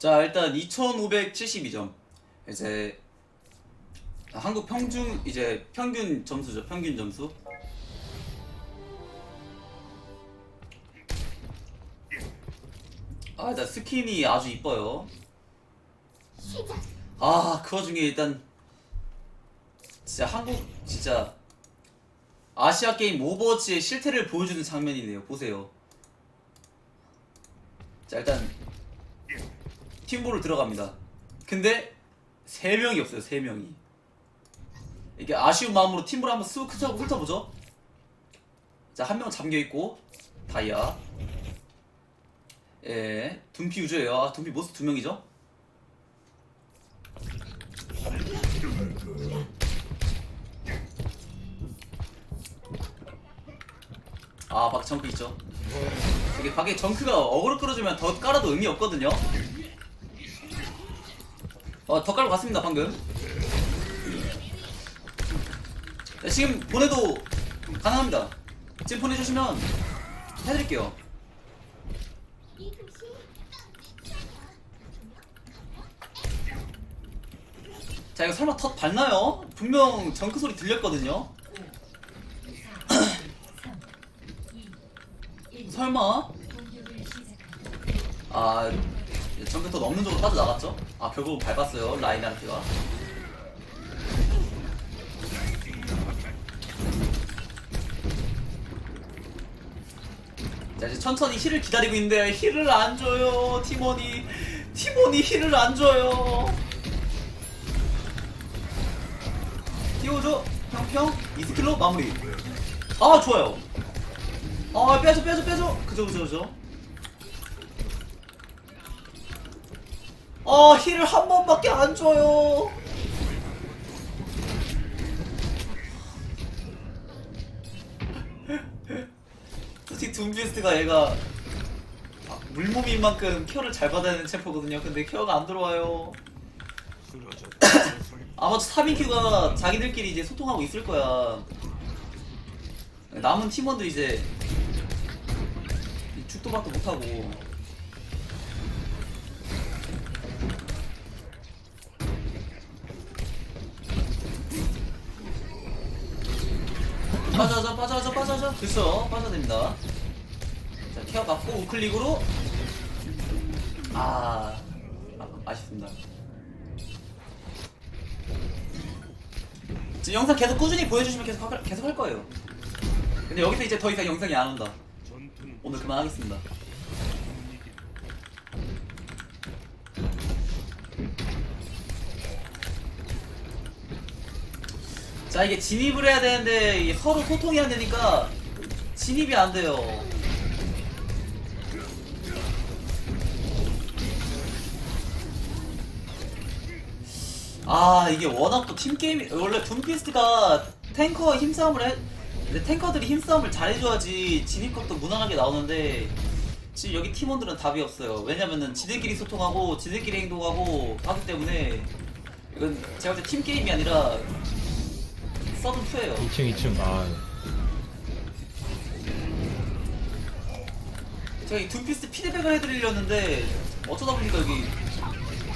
자 일단 2,572점 이제 한국 평균 이제 평균 점수죠 평균 점수. 아 일단 스킨이 아주 이뻐요. 아그 와중에 일단 진짜 한국 진짜 아시아 게임 오버워치의 실태를 보여주는 장면이네요. 보세요. 자 일단 팀볼을 들어갑니다. 근데 세 명이 없어요. 세 명이. 이게 아쉬운 마음으로 팀볼 한번 쓱 훑어, 훑어보죠. 자 한 명 잠겨 있고 다이아. 예, 둠피 유저예요. 아, 둠피 모스 두 명이죠. 아, 박 정크 있죠. 이게 밖에 정크가 어그로 끌어주면 더 깔아도 의미 없거든요. 어, 더 깔고 갔습니다, 방금. 네, 지금 보내도 가능합니다. 지금 보내주시면 해드릴게요. 자, 이거 설마 덧 봤나요? 분명 정크 소리 들렸거든요. 설마? 아, 덧 없는 쪽으로 빠져나갔죠? 아, 결국 밟았어요, 라인하르트가. 자, 이제 천천히 힐을 기다리고 있는데, 힐을 안 줘요, 팀원이. 팀원이 힐을 안 줘요. 띄워줘, 평평, 이스킬로 마무리. 아, 좋아요. 아, 빼줘, 빼줘, 빼줘. 그죠, 그죠, 그죠. 아 힐을 한 번밖에 안 줘요. 솔직히 둠비스트가 얘가 아, 물몸인 만큼 케어를 잘 받아야 되는 챔프거든요. 근데 케어가 안 들어와요. 아마 3인큐가 자기들끼리 이제 소통하고 있을 거야. 남은 팀원들 이제 죽도 밥도 못하고 빠져자 빠져자 빠져자 됐어. 빠져야 됩니다. 자 케어 받고 우클릭으로. 아, 아 아쉽습니다. 지금 영상 계속 꾸준히 보여주시면 계속 할, 계속 할 거예요. 근데 여기서 이제 더 이상 영상이 안 온다. 오늘 그만하겠습니다 자 이게 진입을 해야 되는데 이게 서로 소통이 안 되니까 진입이 안 돼요. 아 이게 워낙 또 팀게임이 원래 둠피스트가 탱커 힘싸움을 해 근데 탱커들이 힘싸움을 잘해줘야지 진입각도 무난하게 나오는데 지금 여기 팀원들은 답이 없어요 왜냐면은 지들끼리 소통하고 지들끼리 행동하고 하기 때문에 이건 제가 볼 때 팀게임이 아니라 서든 2예요. 2층 2층. 아 제가 이 둠피스트 피드백을 해드리려는데 어쩌다 보니까 여기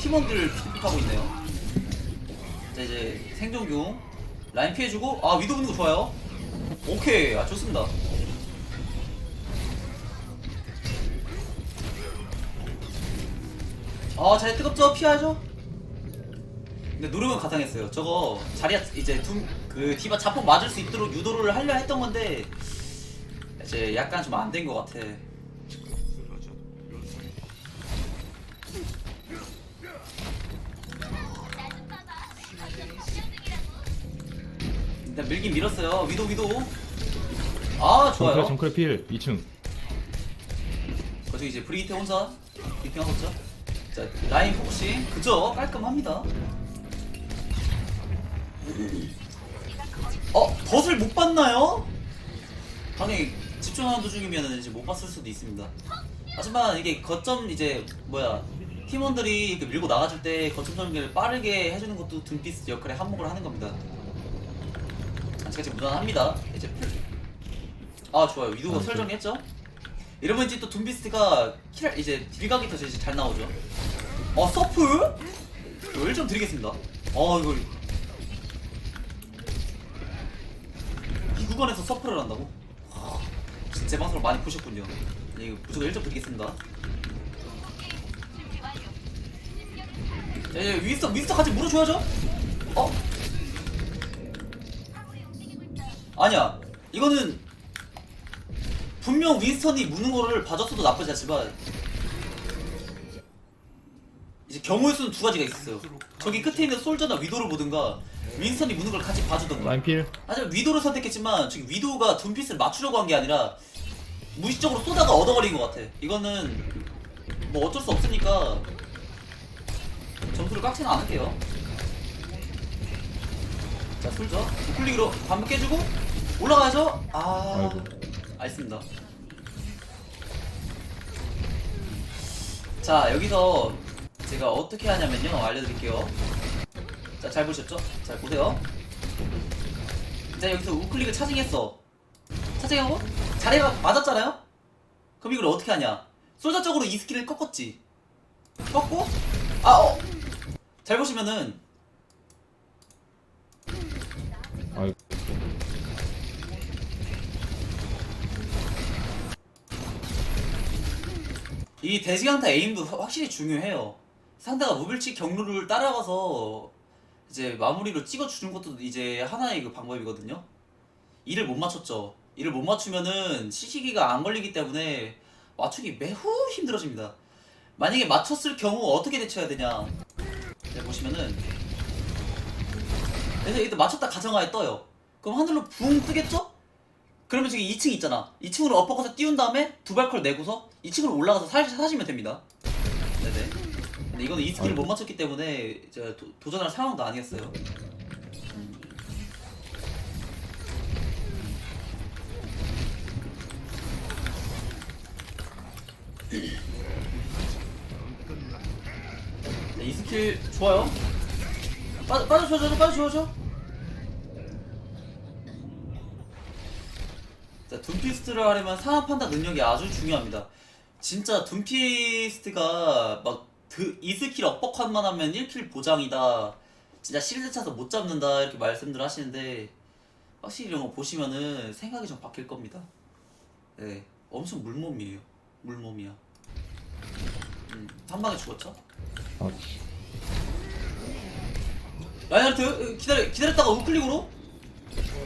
팀원들 피드백하고 있네요. 자 이제 생존경 라인 피해주고 아 위도 붙는 거 좋아요. 오케이. 아 좋습니다. 아 자리 뜨겁죠? 피하죠 근데 누르면 가상했어요 저거 자리야 이제 둠그 디바 자폭 맞을 수 있도록 유도를 하려 했던 건데 이제 약간 좀 안 된 것 같아 일단 밀긴 밀었어요. 위도 위도. 아 좋아요. 정크레 필 2층 거기 이제 브리기테 혼자 비팅하고 있죠. 자 라인 폭싱 그죠? 깔끔합니다. 어 덫을 못 봤나요? 당연히 집중하는 도중이면 이제 못 봤을 수도 있습니다. 하지만 이게 거점 이제 뭐야 팀원들이 이렇게 밀고 나가줄 때 거점 전개를 빠르게 해주는 것도 둠피스 역할에 한몫을 하는 겁니다. 아직까지 무난합니다. 이제 풀. 아 좋아요. 위도가 아, 네. 설정했죠? 이러면 이제 또 둠비스트가 킬 이제 딜각이 더 이제 잘 나오죠. 어 서프? 1점 드리겠습니다 어 이거 이 구간에서 서프를 한다고? 제 방송을 많이 보셨군요 네, 이거 무조건 1점 드리겠습니다 예, 예, 윈스터, 윈스터 같이 물어줘야죠? 어? 아니야. 이거는 분명 윈스턴이 무는 거를 봐줬어도 나쁘지 않지만 이제 경우의 수는 두 가지가 있었어요. 저기 끝에 있는 솔저나 위도를 보든가 윈스턴이 무는 걸 같이 봐주던가. 라인필 하지만 위도를 선택했지만 지금 위도가 둠피스를 맞추려고 한 게 아니라 무의식적으로 쏘다가 얻어버린 것 같아. 이거는 뭐 어쩔 수 없으니까 점수를 깎지는 않을게요. 자, 술죠. 우클릭으로 반복 깨주고 올라가야죠. 아, 아이고. 알겠습니다. 자, 여기서 제가 어떻게 하냐면요. 알려드릴게요. 자, 잘 보셨죠? 잘 보세요. 자, 여기서 우클릭을 차징했어. 차징하고 자리가 맞았잖아요? 그럼 이걸 어떻게 하냐? 솔자 쪽으로 이 스킬을 꺾었지. 꺾고, 아, 어. 잘 보시면은 이 대시강타 에임도 화- 확실히 중요해요. 상대가 무빌치 경로를 따라가서 이제 마무리로 찍어주는 것도 이제 하나의 그 방법이거든요. 이를 못 맞췄죠. 이를 못 맞추면은 시시기가 안 걸리기 때문에 맞추기 매우 힘들어집니다. 만약에 맞췄을 경우 어떻게 대처해야 되냐? 네, 보시면은 그래서 이때 맞췄다 가정하에 떠요. 그럼 하늘로 붕 뜨겠죠? 그러면 지금 2층 있잖아. 2층으로 엎어가서 띄운 다음에 두 발컬 내고서 2층으로 올라가서 사, 사시면 됩니다. 근데 이거는 이 스킬을 아이고. 못 맞췄기 때문에 제가 도, 도전할 상황도 아니었어요. 네, 이 스킬 좋아요. 빠, 빠져줘줘, 빠져줘줘. 자, 둠피스트를 하려면 상황 판단 능력이 아주 중요합니다. 진짜 둠피스트가 막 이 스킬 업버컷만 하면 1킬 보장이다. 진짜 실드 차서 못 잡는다 이렇게 말씀들 하시는데 확실히 이런 거 보시면은 생각이 좀 바뀔 겁니다. 네, 엄청 물몸이에요. 물몸이야. 음, 한 방에 죽었죠? 아, 라이언트 기다려 기다렸다가 우클릭으로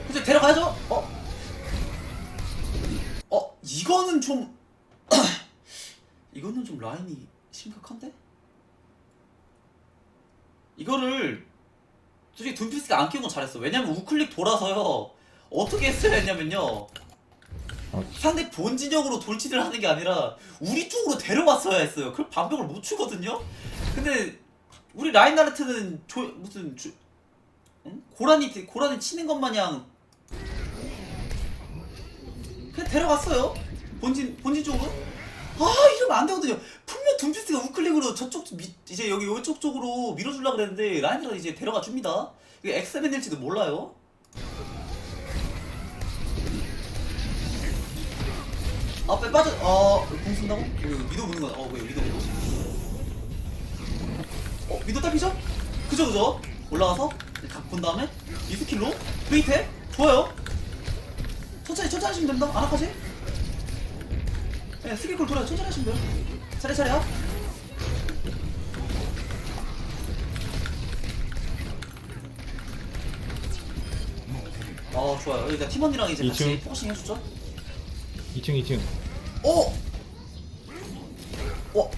그치 데려가야죠. 어? 어 이거는 좀 이거는 좀 라인이 심각한데? 이거를 솔직히 둠피스가 안 끼운 건 잘했어. 왜냐면 우클릭 돌아서요. 어떻게 했어야 했냐면요. 아, 상대 본 진영으로 돌진을 하는 게 아니라 우리 쪽으로 데려왔어야 했어요. 그럼 반벽을 못 추거든요. 근데 우리 라인나르트는 조, 무슨 조, 응? 고라니 고라니 치는 것 마냥 그냥 데려갔어요. 본진 본진 쪽으로. 아 이러면 안 되거든요. 분명 둠피스가 우클릭으로 저쪽 미, 이제 여기 이쪽 쪽으로 밀어주려 그랬는데 라인나르트 이제 데려가 줍니다. 이게 엑스맨 될지도 몰라요. 아, 빼 빠져. 어, 공 쓴다고? 여기 미도 보는 거야. 어, 왜 미도 보고? 어, 미도 딸피죠? 그죠, 그죠? 올라가서 각본 다음에 이 스킬로 웨이트 좋아요. 천천히 천천히 하시면 됩니다. 아나까지. 네, 스킬콜 돌아요. 천천히 하시면 돼요. 차례차례야. 어, 좋아요. 여기 팀원이랑 이제 같이 이층. 포커싱 해주죠. 2층 2층 오! 어?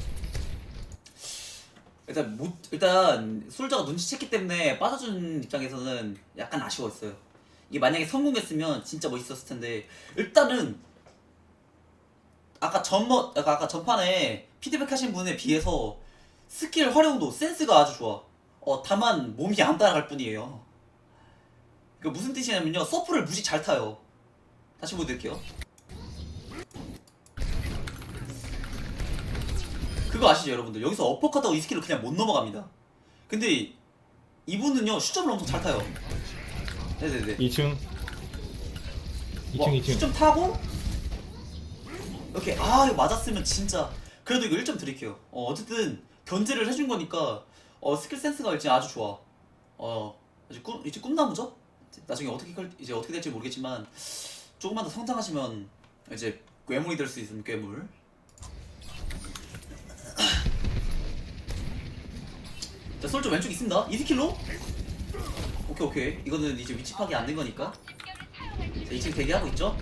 일단 못 일단 솔저가 눈치챘기 때문에 빠져준 입장에서는 약간 아쉬웠어요. 이게 만약에 성공했으면 진짜 멋있었을 텐데 일단은 아까 전번 아까, 아까 전판에 피드백 하신 분에 비해서 스킬 활용도 센스가 아주 좋아. 어 다만 몸이 안 따라갈 뿐이에요. 그 무슨 뜻이냐면요 서프를 무지 잘 타요. 다시 보여드릴게요. 그거 아시죠 여러분들 여기서 어퍼컷하고 이 스킬을 그냥 못 넘어갑니다 근데 이분은요 슈점을 엄청 잘 타요 네네네 2층 2층 와, 2층 슈점 타고 이렇게 아 이거 맞았으면 진짜 그래도 이거 1점 드릴게요 어, 어쨌든 견제를 해준 거니까 어 스킬 센스가 이제 아주 좋아. 어 이제 꿈 이제 꿈나무죠? 나중에 어떻게 클- 이제 어떻게 될지 모르겠지만 조금만 더 성장하시면 이제 괴물이 될 수 있는 괴물. 자 솔저 왼쪽 있습니다. 이스킬로? 오케이 오케이 이거는 이제 위치 파악이 안 된 거니까. 자 2층 대기하고 있죠?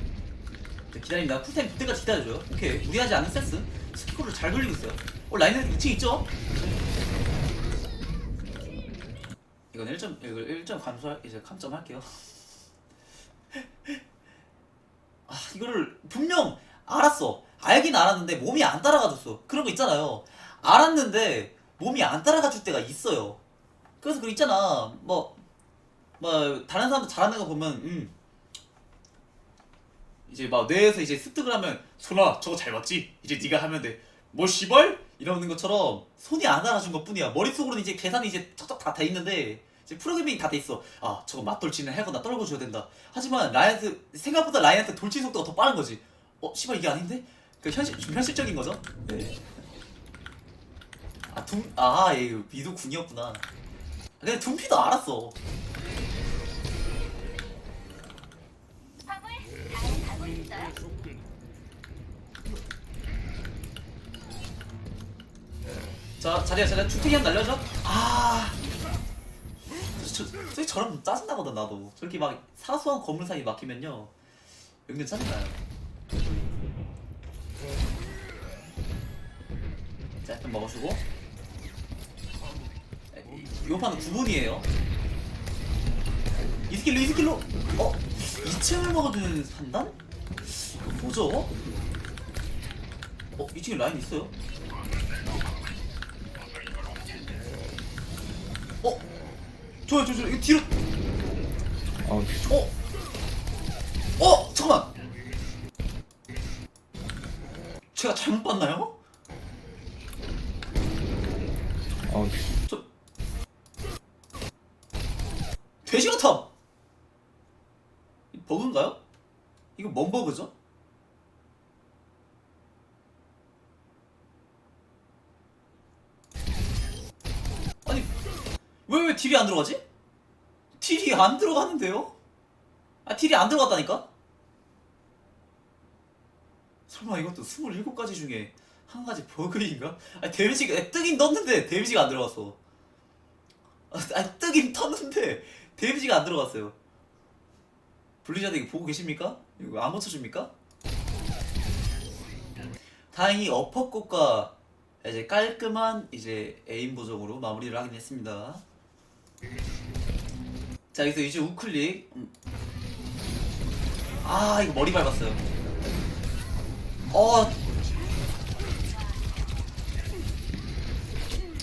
자, 기다립니다. 쿨타임 볼 때까지 기다려줘요. 오케이 무리하지 않는 센스. 스키코를 잘 돌리고 있어요. 어 라인은 2층 있죠? 이건 1점 이걸 1점 감소 이제 감점할게요. 아 이거를 분명 알았어. 알긴 알았는데 몸이 안 따라가줬어. 그런 거 있잖아요. 알았는데 몸이 안 따라가줄 때가 있어요. 그래서 그 있잖아. 뭐, 뭐 다른 사람들 잘하는 거 보면 음 이제 막 뇌에서 이제 습득을 하면 손아 저거 잘 봤지? 이제 네가 하면 돼. 뭐 시벌? 이러는 것처럼 손이 안 알아준 것 뿐이야. 머릿속으로는 이제 계산이 이제 척척 다 돼 있는데 이제 프로그래밍이 다 돼 있어. 아 저거 맞돌치는 해거나 떨궈줘야 된다. 하지만 라이언스 생각보다 라이언스 돌치 속도가 더 빠른 거지. 어 시발 이게 아닌데? 그 현실 좀 현실적인 거죠? 네. 아 둠, 아, 얘 미도 궁이었구나. 근데 둠피도 알았어. 자, 자리야, 자리야, 주택이 한 날려줘. 아. 저, 저, 저런 짜증나거든, 나도. 저렇게 막 사소한 건물 사이 막히면요. 은근 짜증나요. 자, 일단 먹어주고. 이번 판은 9분이에요. 이스킬로, 이스킬로. 어? 2층을 먹어도 되는 판단? 뭐죠? 어? 2층에 라인 있어요? 어? 좋아요, 좋아요, 좋아요. 이거 뒤로. 아우 어? 어? 잠깐만. 제가 잘못 봤나요? 아우 저 돼지 같아. 이 버그인가요? 이거 뭔 버그죠? 아니 왜 왜 딜이 안 들어가지? 딜이 안 들어가는데요? 아 딜이 안 들어갔다니까? 설마 이것도 27가지 중에 한 가지 버그인가? 아니 데미지가 뜨긴 떴는데 데미지가 안 들어갔어 아 뜨긴 떴는데 데미지가 안 들어갔어요 블리자드 이거 보고 계십니까? 이거 안 맞춰줍니까? 다행히 어퍼꽃과 이제 깔끔한 이제 에임 보정으로 마무리를 하긴 했습니다 자 여기서 이제 우클릭. 음. 아 이거 머리 밟았어요. 어.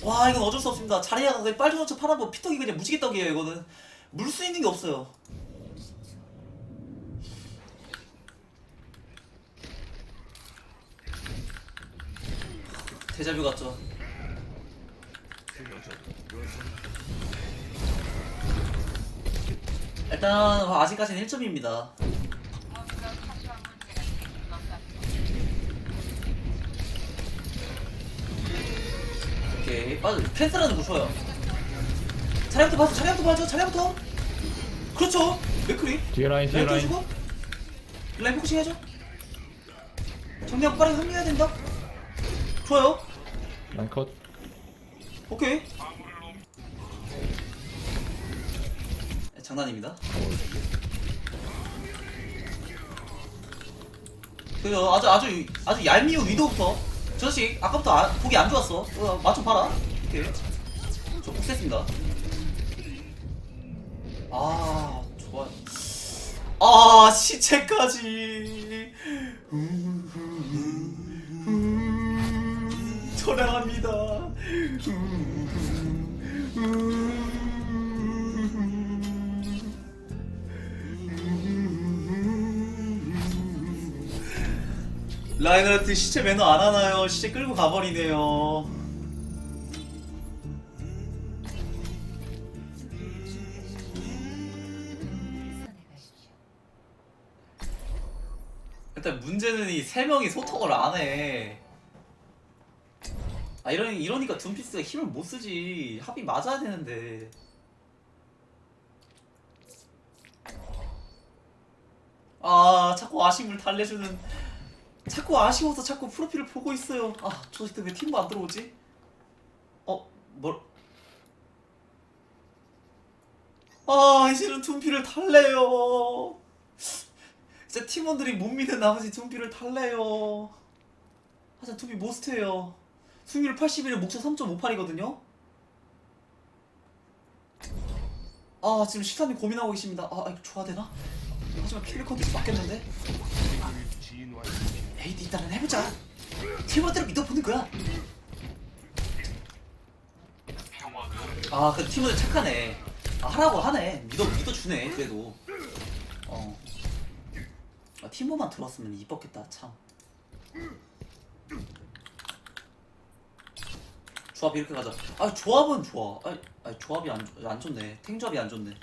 와 이건 어쩔 수 없습니다. 자리야가 그냥 빨리 놓쳐 파란거 피떡이 그냥 무지개 떡이에요 이거는. 물 수 있는 게 없어요. 데자뷰 같죠 일단 아직까지는 1점입니다. 오케이 빠져 캔슬하는 거 좋아요. 차량부터 봐줘 차량부터 봐줘 차량부터 그렇죠. 맥크리. 뒤에 라인 뒤에 라인 라인. 켜주고. 라인 포커싱 해줘. 정리하고 빠르게 합류해야 된다. 좋아요. 라인 컷. 오케이 장난입니다 그 아주 아주 아주 얄미운 위도부터 저 자식 아까부터 아, 보기 안 좋았어 어, 맛좀 봐라 오케이 저 복수했습니다 아 좋아 아 시체까지 초량합니다 라이너트 시체 매너 안 하나요? 시체 끌고 가버리네요. 일단 문제는 이 세 명이 소통을 안 해. 아 이러 이러니까 둠피스가 힘을 못 쓰지 합이 맞아야 되는데. 아 자꾸 아쉬움을 달래주는 자꾸 아쉬워서 자꾸 프로필을 보고 있어요. 아저 그때 왜 팀도 안 들어오지? 어 뭘? 아 이제는 둠피를 달래요. 진짜 팀원들이 못 믿는 나머지 둠피를 달래요. 하여튼 둠피 모스트예요. 승률 81에 목표 3.58이거든요. 아 지금 시사님 고민하고 계십니다. 아 이거 줘야 되나? 하지만 킬리 컨텐츠 맞겠는데? 에이 일단은 해보자. 팀원들을 믿어보는 거야. 아, 그 팀원들 착하네. 아, 하라고 하네. 믿어 믿어주네. 그래도. 어. 아, 팀원만 들어왔으면 이뻤겠다. 참. 조합 이렇게 가자. 아, 조합은 좋아. 아, 아 조합이 안, 좋- 안 좋네. 탱조합이 안 좋네.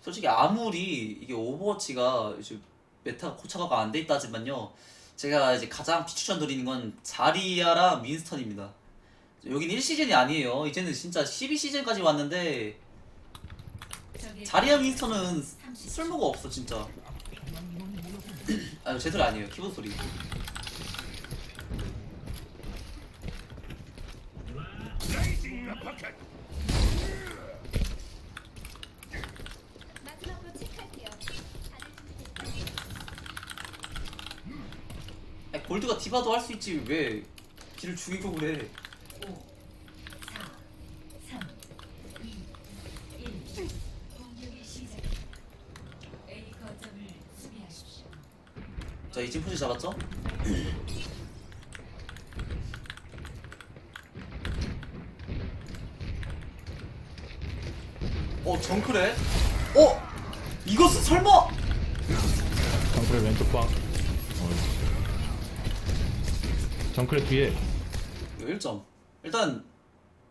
솔직히 아무리 이게 오버워치가 이제 메타가 고착화가 안 돼 있다지만요. 제가 이제 가장 비추천 드리는 건 자리아랑 윈스턴입니다. 여긴 1시즌이 아니에요. 이제는 진짜 12시즌까지 왔는데 자리아 윈스턴은 쓸모가 없어 진짜. 아 제대로 아니에요. 키보드 소리. 마지막으로 체크할게요. 골드가 디바도 할 수 있지 왜 길을 죽이고 그래. 5, 4, 3, 2, 1. 공격의 시작. A 거점을 수비하십시오. 자 이진 포지 잡았죠? 어 정크래? 어? 이것은 설마? 정크레 왼쪽 방. 어. 정크레 뒤에. 이거 1점. 일단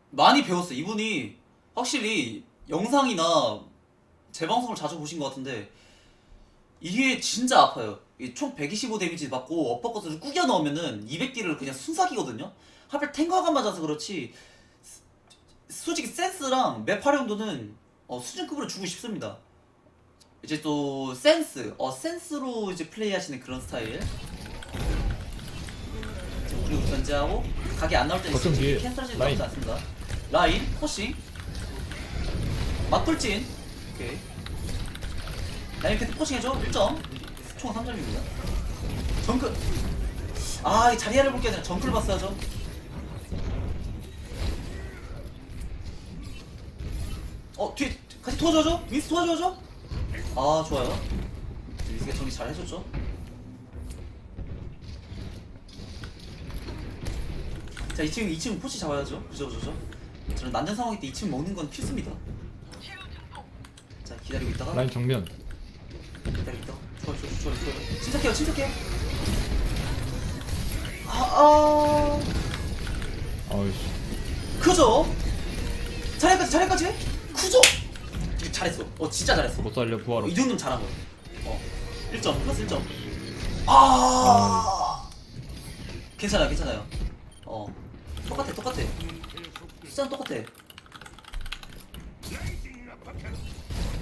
많이 배웠어 이분이. 확실히 영상이나 재방송을 자주 보신 것 같은데 이게 진짜 아파요. 이총 125 데미지 받고 엇바꿔서 꾸겨 넣으면은 200딜을 그냥 순삭이거든요. 하필 탱커가 맞아서 그렇지 스- 솔직히 센스랑 맵 활용도는 어, 수준급으로 주고 싶습니다. 이제 또 센스 어 센스로 이제 플레이하시는 그런 스타일 견제하고 각이 안 나올 때는 거점 뒤에 캔슬하지는 라인. 나쁘지 않습니다. 라인 포싱 맞돌진 오케이 라인 패트 포싱 해줘 1점 총 3점입니다. 정크 아 이 자리야를 볼게 아니라 정크를 봤어야죠. 어 뒤에 같이 도와줘줘 윈스 도와줘줘 아 좋아요 윈스가 정리 잘 해줬죠. 자 2층 2층 포치 잡아야죠. 그죠 그죠 저는 난전 상황일 때 2층 먹는 건 필수입니다. 자 기다리고 있다가. 라인 정면. 기다리고 있다가. 좋아 좋아 좋아 좋아. 침착해요 침착해 아아. 어이씨. 그죠? 자리까지 자리까지? 그죠? 잘했어. 어 진짜 잘했어. 못 살려 부활 어, 이. 정도면 잘한 거야. 어 1점 플러스 1점. 아. 괜찮아요 괜찮아요. 어 똑같아 똑같아 숫자는 똑같아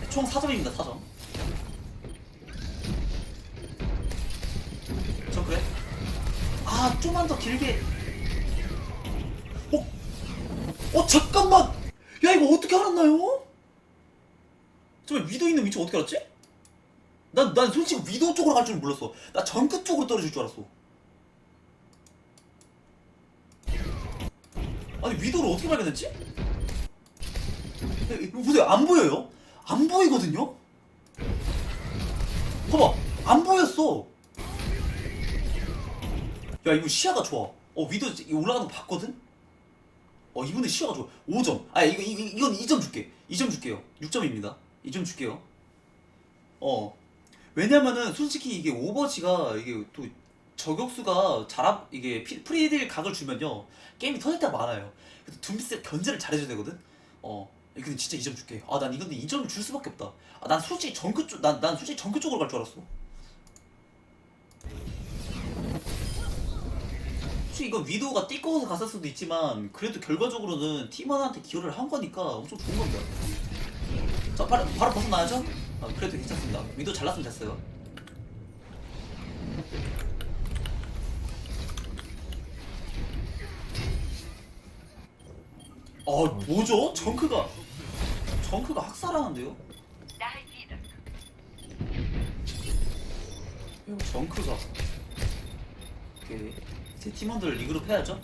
총 4점입니다 4점 저 그래? 아 좀만 더 길게 어? 어 잠깐만 야 이거 어떻게 알았나요? 정말 위도 있는 위치 어떻게 알았지? 난, 난 솔직히 위도 쪽으로 갈 줄 몰랐어 나 정크 쪽으로 떨어질 줄 알았어 아니 위도를 어떻게 발견했지? 보세요 안 보여요? 안 보이거든요? 봐봐 안 보였어. 야 이거 시야가 좋아. 어 위도 올라가는 거 봤거든? 어 이분의 시야가 좋아. 5점. 아 이거, 이거 이건 2점 줄게. 2점 줄게요. 6점입니다. 2점 줄게요. 어. 왜냐면은 솔직히 이게 오버워치가 이게 또 저격수가 잘합 이게 피- 프리딜 각을 주면요 게임이 터질 때가 많아요 그래서 둠비스 견제를 잘해줘야 되거든 어 근데 진짜 2점 줄게 아 난 이건데 2점을 줄 수밖에 없다 아 난 솔직히 정크 쪽난 난 솔직히 정크 쪽으로 갈 줄 알았어 솔직히 이건 위도우가 띠꺼워서 갔을 수도 있지만 그래도 결과적으로는 팀원한테 기여를 한 거니까 엄청 좋은 겁니다. 자 바로 바로 벗어나야죠. 아, 그래도 괜찮습니다. 위도우 잘났으면 됐어요. 어 뭐죠? 정크가 정크가 학살하는데요? 이거 정크가 오케이 제 팀원들 리그룹 해야죠.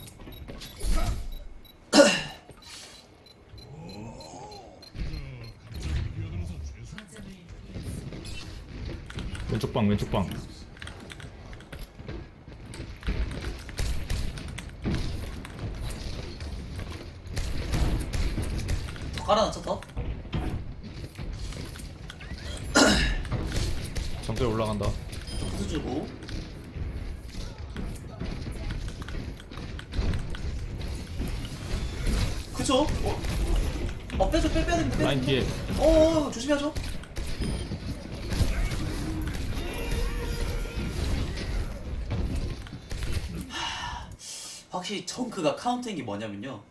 왼쪽 방 왼쪽 방 깔아놨죠 더? 정글 올라간다 부수 주고 그쵸? 어, 어 빼줘 빼 빼야 됩니다 빼야 라인 됩니다. 뒤에 어, 어 조심해야죠 하, 확실히 정크가 카운터인 게 뭐냐면요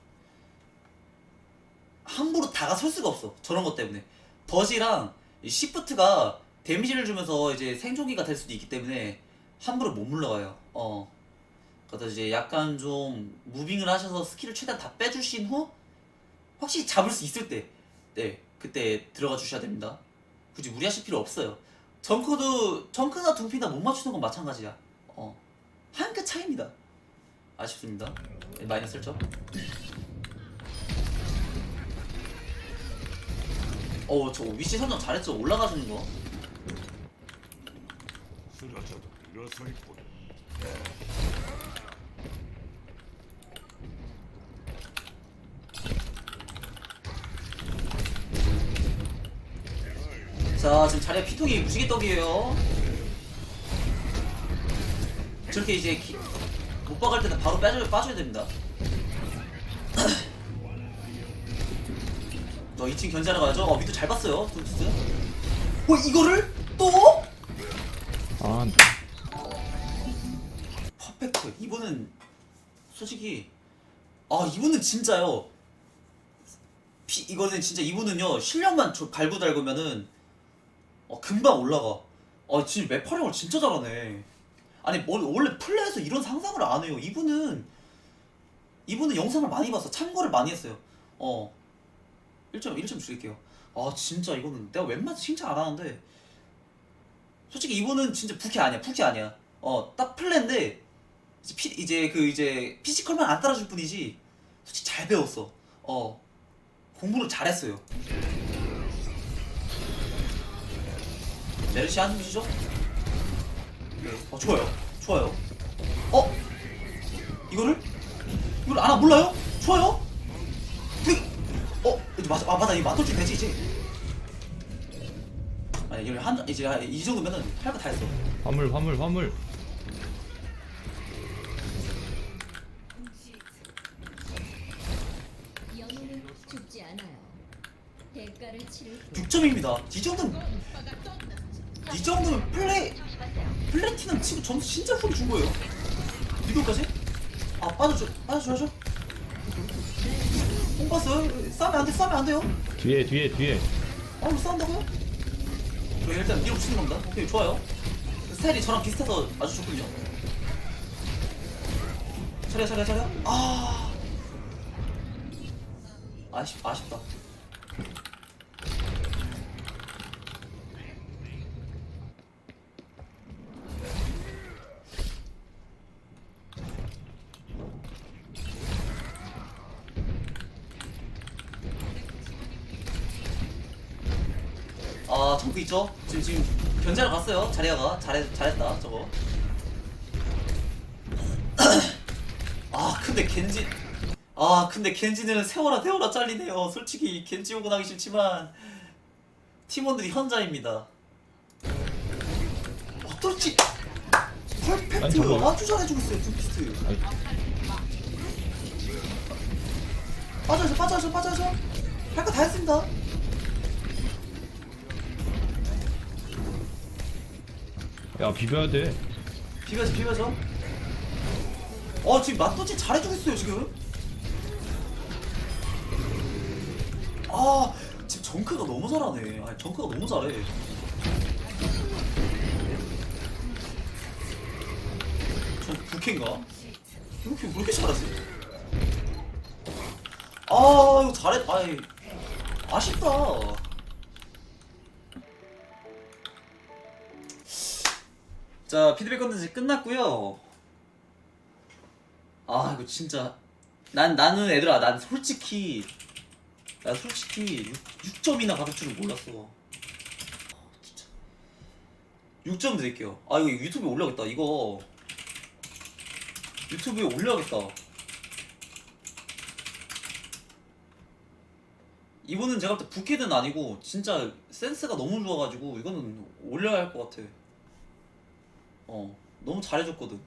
다가설 수가 없어 저런 것 때문에 덫이랑 이 시프트가 데미지를 주면서 이제 생존기가 될 수도 있기 때문에 함부로 못 물러가요 어 그래서 이제 약간 좀 무빙을 하셔서 스킬을 최대한 다 빼주신 후 확실히 잡을 수 있을 때 네, 그때 들어가 주셔야 됩니다. 굳이 무리하실 필요 없어요. 정크도 정크나 둠피나 못 맞추는 건 마찬가지야. 어, 한 끗 차이입니다. 아쉽습니다. 네, 마이너스 1 점. 어, 저 위치 선정 잘했죠. 올라가주는 거. 쓰러져도 일어설 뿐. 자, 지금 자리에 피통이 무지개 떡이에요. 저렇게 이제 기- 못 박을 때는 바로 빠져, 빠져야 됩니다. 너 2층 견제하러 가야죠. 어, 밑도 잘 봤어요. 둠피스. 어, 이거를 또? 아 퍼펙트. 이분은 솔직히 아 이분은 진짜요. 피, 이거는 진짜 이분은요 실력만 저 갈고 달고면은 어, 금방 올라가. 아 지금 맵 활용을 진짜 잘하네. 아니 뭐, 원래 플레이에서 이런 상상을 안 해요. 이분은 이분은 영상을 많이 봐서 참고를 많이 했어요. 어 1점 1점 줄일게요. 아 진짜 이거는 내가 웬만해서 칭찬 안 하는데 솔직히 이분은 진짜 부캐 아니야. 부캐 아니야. 어딱 플레인데 이제, 피, 이제 그 이제 피지컬만 안 따라줄 뿐이지 솔직히 잘 배웠어. 어 공부를 잘했어요. 메르시 한숨 쉬죠? 어 좋아요, 좋아요. 어 이거를 이걸 알아 몰라요? 좋아요. 그, 어 이제 맞아, 아 맞아 이 맞돌지 되지 이제. 아니 이걸 한 이제 이 정도면은 할 거 다 했어. 화물 화물 화물 영웅은 죽지 않아요. 대가를 치를 6점입니다. 이 정도면 이 정도면 플레이 플래티넘 치고 점수 진짜 후기 준 거예요. 이거까지? 아 빠져줘 빠져줘야죠. 뽕 봤어요? 싸면 안 돼, 싸면 안 돼요. 뒤에 뒤에 뒤에 아, 왜 싸운다고요? 저 일단 밀어붙이는 겁니다. 오케이, 좋아요. 스타일이 저랑 비슷해서 아주 좋군요. 차려, 차려, 차려. 아, 아쉽, 아쉽다. 아 정크 있죠? 지금 지금 견제하러 갔어요. 자리아가. 잘해, 잘했다 저거. 아 근데 겐지 아 근데 겐지는 세워라 세워라 잘리네요. 솔직히 겐지 욕은 하기 싫지만 팀원들이 현자입니다. 어떨지 퍼펙트 아주 잘해주고 있어요 둠피스트. 아니, 빠져야죠 빠져야죠 빠져야죠 할거 다 했습니다 야 비벼야 돼. 비벼죠 비벼죠 어 지금 맛도지 잘해주고 있어요 지금? 아 지금 정크가 너무 잘하네. 아니 정크가 너무 잘해. 저 부캐인가? 이렇게 왜 이렇게 잘하지? 아 이거 잘해 아이 아쉽다 자 피드백 컨텐츠 끝났고요. 아 이거 진짜. 난 나는 얘들아 난 솔직히 난 솔직히 6, 점이나 받을 줄은 몰랐어. 아, 진짜. 6점 드릴게요. 아 이거 유튜브에 올려야겠다 이거. 유튜브에 올려야겠다. 이분은 제가 볼 때 부캐는 아니고 진짜 센스가 너무 좋아가지고 이거는 올려야 할 것 같아 어 너무 잘해줬거든